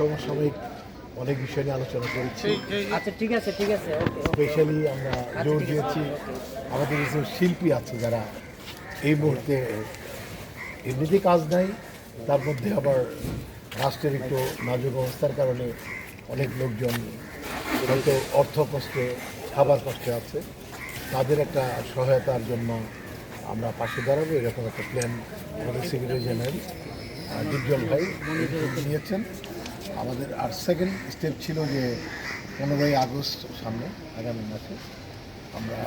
সমসাময়িক অনেক বিষয় নিয়ে আলোচনা করেছি। আচ্ছা ঠিক আছে ঠিক আছে স্পেশালি আমরা জোর দিয়েছি। আমাদের কিছু শিল্পী আছে যারা এই মুহূর্তে এমনিতে কাজ নাই তার মধ্যে আবার রাষ্ট্রের একটু নাজুক অবস্থার কারণে অনেক লোকজন হয়তো অর্থ কষ্টে খাবার কষ্টে আছে। তাদের একটা সহায়তার জন্য আমরা পাশে দাঁড়াবো এরকম একটা প্ল্যান আমাদের সেক্রেটারি জেনারেল ডিপজল ভাই নিয়েছেন। আমাদের আর সেকেন্ড স্টেপ ছিল যে পনেরোই আগস্ট সামনে আগামী মাসে আমরা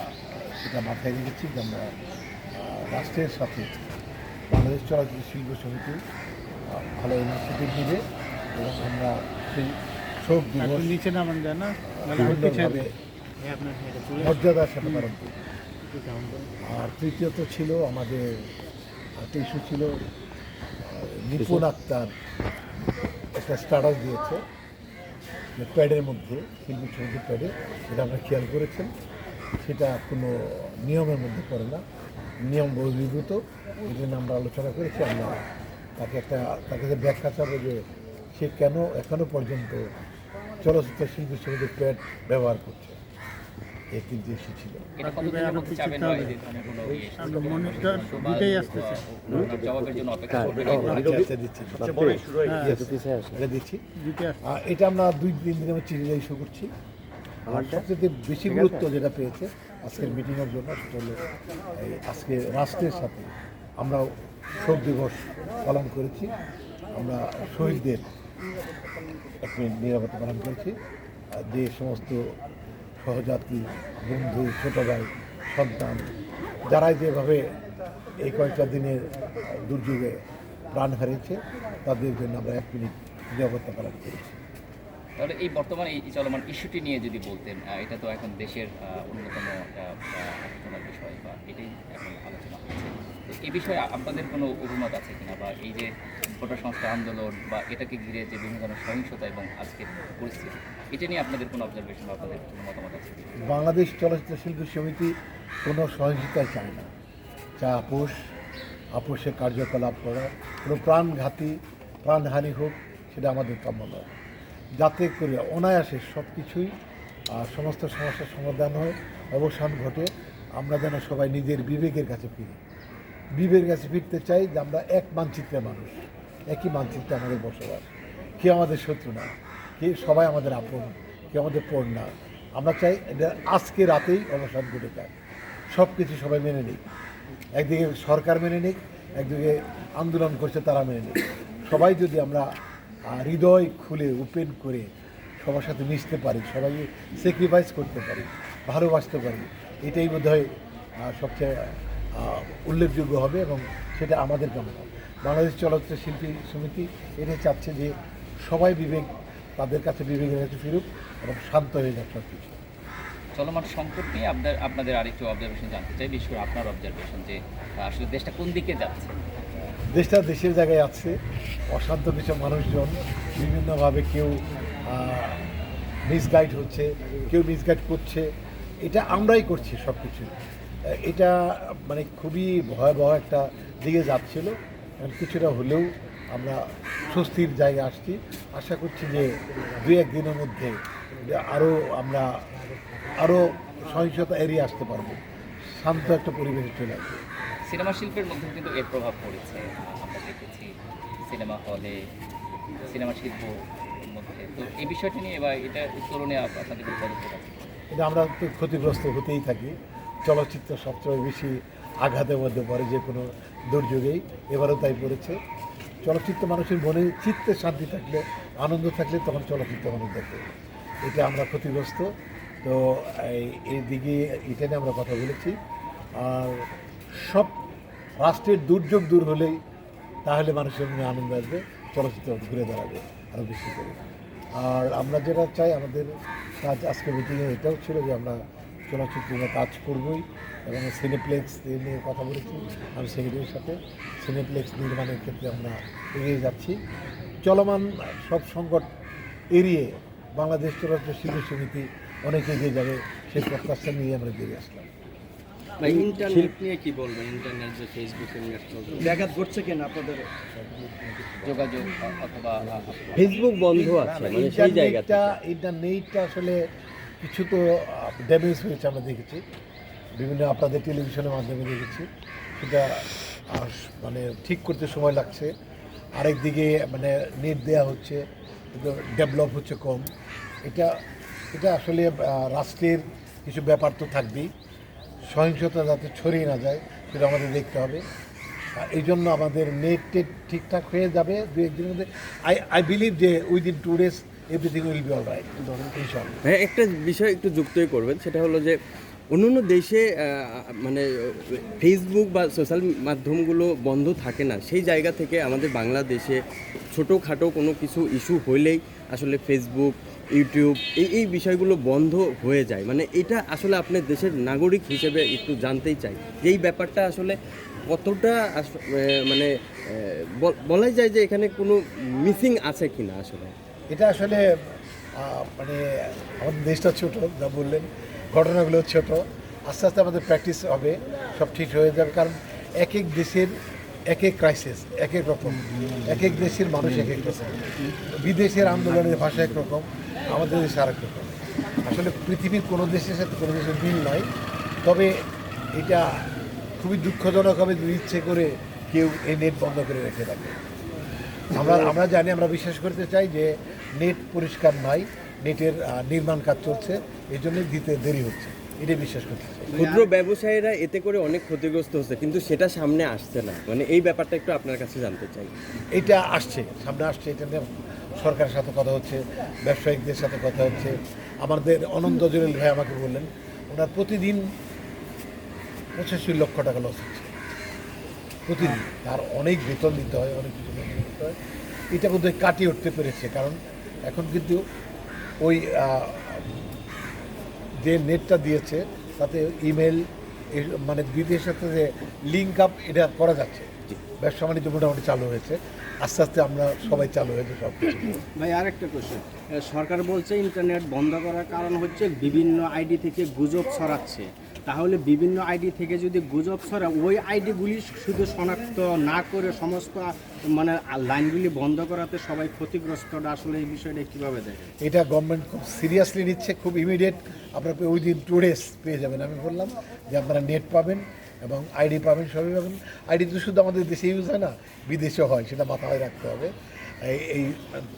সেটা মাথায় রেখেছি যে আমরা রাষ্ট্রের সাথে বাংলাদেশ চলচ্চিত্র শিল্প সমিতি ভালো ইনিশিয়েটিভ নেবে এবং আমরা সেই শোক দিবস নিচে নামান যায় না? মর্যাদার সাথে পালন করি আর তৃতীয়ত ছিল আমাদের একটা ইস্যু ছিল নিপুণ আক্তার একটা স্ট্যাটাস দিয়েছে প্যাডের মধ্যে, শিল্পী ছবি প্যাডে, এটা আপনারা খেয়াল করেছেন। সেটা কোনো নিয়মের মধ্যে পড়ে না। নিয়ম বহির্ভূত এই জন্য আমরা আলোচনা করেছি, আমরা তাকে একটা, তাকে যে ব্যাখ্যা চাবো যে সে কেন এখনও পর্যন্ত চলচ্চিত্র শিল্পী ছবিতে প্যাড ব্যবহার করছে। এই তিনটি ইস্যু ছিল। এটা আমরা আমরা দুই তিন দিনের চিঠিটা ইস্যু করছি। আর সবচেয়ে বেশি গুরুত্ব যেটা পেয়েছে আজকের মিটিংয়ের জন্য সেটা হলো এই আজকে রাষ্ট্রের সাথে আমরা শোক দিবস পালন করেছি। আমরা শহীদদের এক মিনিট নিরাপত্তা পালন করেছি। আর যে সমস্ত সহযাত্রী বন্ধু, ছোট ভাই, সন্তান, যারাই যেভাবে এই কয়েকটা দিনের দুর্যোগে প্রাণ হারিয়েছে, তাদের জন্য আমরা এক মিনিট নিরাপত্তা পালন করেছি। তাহলে এই বর্তমান এই চলমান ইস্যুটি নিয়ে যদি বলতেন এটা তো এখন দেশের অন্যতম বিষয় বা এটাই এখন আলোচনা এই বিষয়ে আপনাদের কোনো অভিমত আছে কিনা? বা এই যে ভোটার সংস্কার আন্দোলন বা এটাকে ঘিরে যে বিভিন্ন ধরনের সহিংসতা এবং আজকের পরিস্থিতি, এটা নিয়ে আপনাদের কোনো অবজারভেশন বা আপনাদের কোনো মতামত আছে বাংলাদেশ চলচ্চিত্র শিল্পী সমিতি কোনো সহিংসতায় চায় না। চা আপোষ, আপোষে কার্যকলাপ করা, কোনো প্রাণঘাতী, প্রাণহানি হোক, সেটা আমাদের কাম্য নয়। যাতে করে অনায়াসে সব কিছুই আর সমস্ত সমস্যার সমাধান হয়, অবসান ঘটে, আমরা যেন সবাই নিজের বিবেকের কাছে ফিরি। বিবেকের কাছে ফিরতে চাই যে আমরা এক মানচিত্রে মানুষ, একই মানচিত্রে আমাদের বসবাস। কে আমাদের শত্রু না কে সবাই আমাদের আপন কে আমাদের পর না। আমরা চাই এটা আজকে রাতেই অবসান ঘটে যায় সব কিছু সবাই মেনে নিক। একদিকে সরকার মেনে নিক, একদিকে আন্দোলন করছে তারা মেনে নিক। সবাই যদি আমরা হৃদয় খুলে, ওপেন করে সবার সাথে মিশতে পারি, সবাই স্যাক্রিফাইস করতে পারি, ভালোবাসতে পারি, এটাই বোধ হয় সবচেয়ে উল্লেখযোগ্য হবে এবং সেটা আমাদের কামনা বাংলাদেশ চলচ্চিত্র শিল্পী সমিতি এটাই চাচ্ছে যে সবাই বিবেক তাদের কাছে বিবেকের কাছে ফিরুক এবং শান্ত হয়ে যাক সব কিছু চলমান সংকট নিয়ে আপনার আপনাদের আরেকটু অবজারভেশন জানতে চাই বিশেষ করে আপনার অবজারভেশন যে আসলে দেশটা কোন দিকে যাচ্ছে? দেশটা দেশের জায়গায় আছে অসাধ্য কিছু মানুষজন বিভিন্নভাবে কেউ মিসগাইড হচ্ছে কেউ মিসগাইড করছে এটা আমরাই করছি সব কিছু এটা মানে খুবই ভয়াবহ একটা দিকে যাচ্ছিল। কিছুটা হলেও আমরা স্বস্তির জায়গায় আসছি। আশা করছি যে দু একদিনের মধ্যে আরও আমরা আরও সহিংসতা এড়িয়ে আসতে পারব। শান্ত একটা পরিবেশে চলে আসবে। সিনেমা শিল্পের মধ্যে কিন্তু এর প্রভাব পড়েছে। আমরা দেখেছি সিনেমা হলে সিনেমা শিল্প মধ্যে। তো এই বিষয়টি নিয়ে বা এটা উত্তরণে আপ- আপনাদের পদক্ষেপ আছে? এটা আমরা তো ক্ষতিগ্রস্ত হতেই থাকি। চলচ্চিত্র সবচেয়ে বেশি আঘাতের মধ্যে পড়ে যে কোনো দুর্যোগেই। এবারও তাই পড়েছে। চলচ্চিত্র মানুষের মনে চিত্তে শান্তি থাকলে, আনন্দ থাকলে তখন চলচ্চিত্র মানুষ দেখে। এটা আমরা ক্ষতিগ্রস্ত। তো এই দিকে এটা নিয়ে আমরা কথা বলেছি। আর সব রাষ্ট্রের দুর্যোগ দূর হলেই তাহলে মানুষের মনে আনন্দ আসবে, চলচ্চিত্র ঘুরে দাঁড়াবে আরও বেশি করে। আর আমরা যেটা চাই, আমাদের কাজ আজকে মিটিংয়ে এটাও ছিল যে আমরা চলচ্চিত্র নিয়ে কাজ করবই এবং সিনেপ্লেক্স নিয়ে কথা বলেছি। আমি সেক্রেটারির সাথে সিনেপ্লেক্স নির্মাণের ক্ষেত্রে আমরা এগিয়ে যাচ্ছি। চলমান সব সংকট এড়িয়ে বাংলাদেশ চলচ্চিত্র শিল্প সমিতি অনেক এগিয়ে যাবে সেই প্রত্যাশা নিয়ে আমরা বেরিয়ে আসলাম। ইন্টারনেট নিয়ে কি বলবেন? ইন্টারনেট যে ফেসবুকে নেট চলছে ব্যাঘাত ঘটছে কেন আপনাদের? যোগাযোগ অথবা ফেসবুক বন্ধ আছে মানে সেই ইন্টারনেটটা আসলে কিছু তো ড্যামেজ হয়েছে আমরা দেখেছি। বিভিন্ন আপনাদের টেলিভিশনের মাধ্যমে দেখেছি। সেটা মানে ঠিক করতে সময় লাগছে। আরেক দিকে মানে নেট দেওয়া হচ্ছে ডেভেলপ হচ্ছে কম। এটা এটা আসলে রাষ্ট্রের কিছু ব্যাপার তো থাকবেই। সহিংসতা যাতে ছড়িয়ে না যায়, সেটা আমাদের দেখতে হবে। আর এই জন্য আমাদের নেট টেট ঠিকঠাক হয়ে যাবে। দু একদিনের মধ্যে আই আই বিলিভ যে within two days everything will be all right হ্যাঁ একটা বিষয় একটু যুক্তই করবেন, সেটা হলো যে অন্যান্য দেশে মানে ফেসবুক বা সোশ্যাল মাধ্যমগুলো বন্ধ থাকে না। সেই জায়গা থেকে আমাদের বাংলাদেশে ছোটোখাটো কোনো কিছু ইস্যু হইলেই আসলে ফেসবুক ইউটিউব এই এই বিষয়গুলো বন্ধ হয়ে যায়। মানে এটা আসলে আপনার দেশের নাগরিক হিসেবে একটু জানতেই চাই। যে এই ব্যাপারটা আসলে কতটা মানে বলাই যায় যে এখানে কোনো মিসিং আছে কিনা আসলে? এটা আসলে মানে আমাদের দেশটা ছোট, যা বললেন, ঘটনাগুলো ছোট। আস্তে আস্তে আমাদের প্র্যাকটিস হবে, সব ঠিক হয়ে যাবে, কারণ এক এক দেশের এক এক ক্রাইসিস এক এক রকম। এক এক দেশের মানুষ এক এক রকম। বিদেশের আন্দোলনের ভাষা এক রকম আমাদের দেশে আরেক রকম আসলে পৃথিবীর কোনো দেশের সাথে কোনো দেশের মিল নয় তবে এটা খুবই দুঃখজনক হবে ইচ্ছে করে কেউ এই নেট বন্ধ করে রেখে রাখে আমরা আমরা জানি আমরা বিশ্বাস করতে চাই যে নেট পরিষ্কার নাই নেটের নির্মাণ কাজ চলছে এই জন্য দিতে দেরি হচ্ছে। এটাই বিশ্বাস করতে চাই। ক্ষুদ্র ব্যবসায়ীরা এতে করে অনেক ক্ষতিগ্রস্ত হচ্ছে কিন্তু সেটা সামনে আসছে না। মানে এই ব্যাপারটা একটু আপনার কাছে জানতে চাই। এটা আসছে সামনে আসছে এটা নিয়ে সরকারের সাথে কথা হচ্ছে ব্যবসায়িকদের সাথে কথা হচ্ছে। আমাদের অনন্ত জলিল ভাই আমাকে বললেন ওনার প্রতিদিন পঁচাশি লক্ষ টাকা লস হচ্ছে। প্রতিদিন। তার অনেক বেতন দিতে হয় অনেক কিছু হয় এটা কিন্তু কাটিয়ে উঠতে পেরেছে কারণ এখন কিন্তু ওই যে নেটটা দিয়েছে তাতে ইমেল মানে বিদেশের সাথে যে লিঙ্ক আপ এটা করা যাচ্ছে। ব্যবসা বাণিজ্য মোটামুটি চালু হয়েছে। আস্তে আস্তে আমরা সবাই চালু হয়েছে সব। কিছু ভাই আরেকটা কোশ্চেন সরকার বলছে ইন্টারনেট বন্ধ করার কারণ হচ্ছে বিভিন্ন আইডি থেকে গুজব ছড়াচ্ছে। তাহলে বিভিন্ন আইডি থেকে যদি গুজব ছড়া ওই আইডিগুলি শুধু শনাক্ত না করে সমস্ত মানে লাইনগুলি বন্ধ করাতে সবাই ক্ষতিগ্রস্তটা আসলে এই বিষয়টা কীভাবে দেখে এটা গভর্নমেন্ট খুব সিরিয়াসলি নিচ্ছে, খুব ইমিডিয়েট আপনারা উইদিন টু ডেজ পেয়ে যাবেন, আমি বললাম যে আপনারা নেট পাবেন এবং আইডি পাবেন, সবই পাবেন। আইডি তো শুধু আমাদের দেশে ইউজ হয় না বিদেশে হয়, সেটা মাথায় রাখতে হবে। এই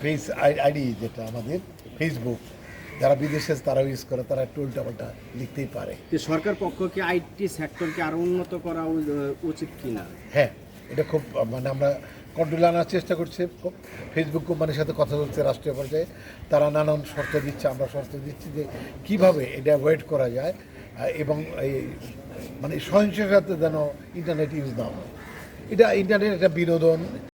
ফেস আইডি যেটা আমাদের ফেসবুক যারা বিদেশে তারা ইউজ করে তারা একটু উল্টাপাল্টা লিখতেই পারে। সরকার পক্ষ কি আইটি সেক্টরকে আরও উন্নত করা উচিত কিনা? হ্যাঁ এটা খুব মানে আমরা কন্ট্রোল আনার চেষ্টা করছি। খুব ফেসবুক কোম্পানির সাথে কথা বলছে রাষ্ট্রীয় পর্যায়ে। তারা নানান শর্ত দিচ্ছে আমরা শর্ত দিচ্ছি যে কীভাবে এটা অ্যাভয়েড করা যায় এবং এই মানে সহিংসতাতে যেন ইন্টারনেট ইউজ না হয়। এটা ইন্টারনেট একটা বিনোদন।